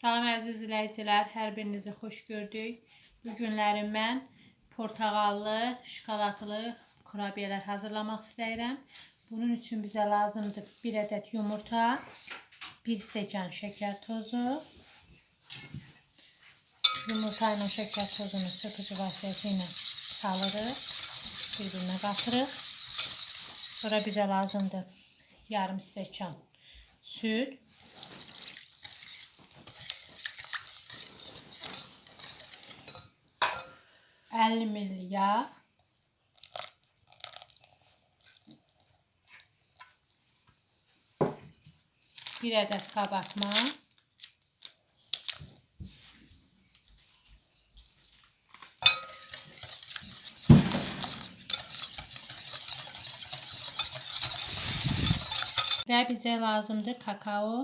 Salam əziz izləyicilər, hər birinizi xoş gördük. Bu günləri mən portağallı, şokoladlı kurabiyələr hazırlamaq istəyirəm. Bunun üçün bizə lazımdır 1 ədəd yumurta, 1 stəkan şəkər tozu. Yumurta ilə şəkər tozunu çırpıcı vasitəsilə salırıq, bir-birinə qatırıq. Sonra bizə lazımdır yarım stəkan süt, 50 ml yağ. Bir adet kabartma. Ve bize lazımdır kakao.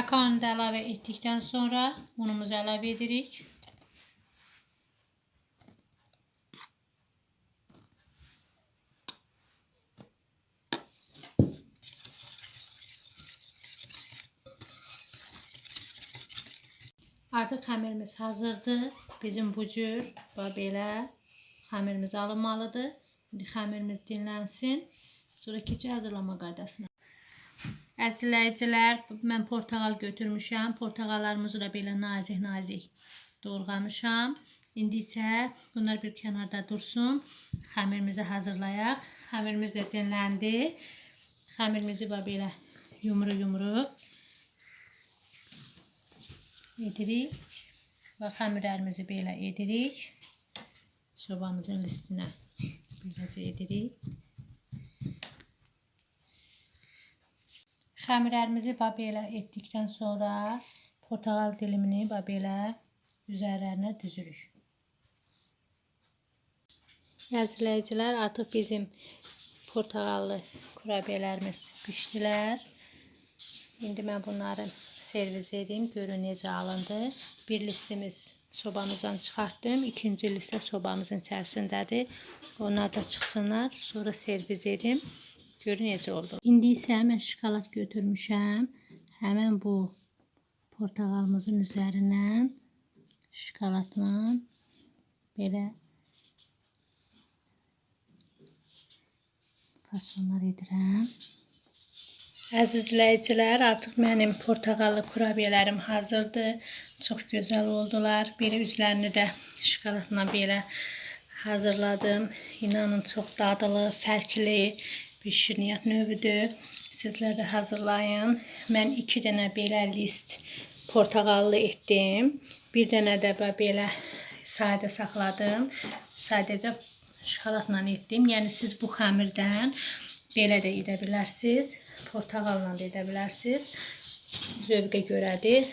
Kakaonu da əlavə etdikdən sonra unumuzu əlavə edirik. Artıq xəmirimiz hazırdır. Bizim bu cür və belə xəmirimiz alınmalıdır. İndi xəmirimiz dinlənsin. Sonra keçək hazırlama qaydasına. Əzizləyicilər, mən portağal götürmüşəm. Portağallarımızı da belə nazik-nazik doğramışam. İndi isə bunlar bir kənarda dursun. Xəmirimizi hazırlayaq. Xəmirimiz də dinləndi. Xəmirimizi belə yumru-yumru edirik. Və xəmirlərimizi belə edirik. Sobamızın listinə beləcə edirik. Xəmirlərimizi belə etdikdən sonra portağal dilimini belə üzərlərinə düzürük. Əzizləyicilər, artıq bizim portağallı kurabiyələrimiz pişdilər. İndi mən bunları servis edeyim. Görün necə alındı. Bir listimiz sobamızdan çıxartdım. İkinci listə sobamızın içərisindədir. Onlar da çıxsınlar. Sonra servis edim. Görün necə oldu. İndi isə mən şokolad götürmüşəm. Həmin bu portağalımızın üzərindən şokoladla belə fasonlar edirəm. Əziz izləyicilər, artıq mənim portağallı kurabiyələrim hazırdır. Çox gözəl oldular. Belə üzlərini də şokoladla belə hazırladım. İnanın çox dadlı, fərqli bir şirniyyat növüdür. Sizlər də hazırlayın. Mən 2 dənə belə list portağallı etdim. Bir dənə də belə sadə saxladım. Sadəcə şokoladla etdim. Yəni siz bu xəmirdən belə də edə bilərsiniz. Portağalla da edə bilərsiniz. Zövqə görədir.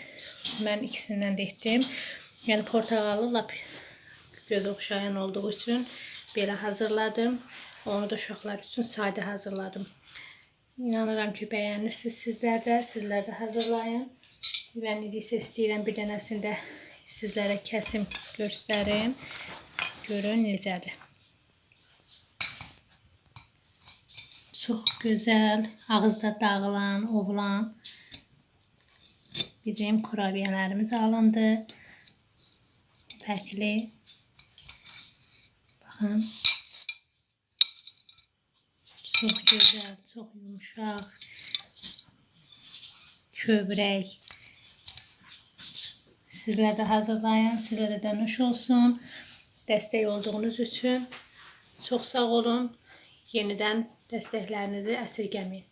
Mən ikisindən də etdim. Yəni portağalı lap göz oxşayan olduğu üçün belə hazırladım. Onu da uşaqlar üçün sadə hazırladım. İnanıram ki, bəyənirsiniz sizlər də. Sizlər də hazırlayın. Mən necə isə istəyirəm bir dənəsini də sizlərə kəsim göstərim. Görün necədir. Çox gözəl, ağızda dağılan, ovulan bizim kurabiyələrimiz alındı. Fərqli. Baxın. Çok güzel, çok yumuşak. Kövrək. Sizler de hazırlayın. Sizlere de nuş olsun. Dəstək olduğunuz üçün çox sağ olun. Yenidən dəstəklərinizi əsirgəməyin.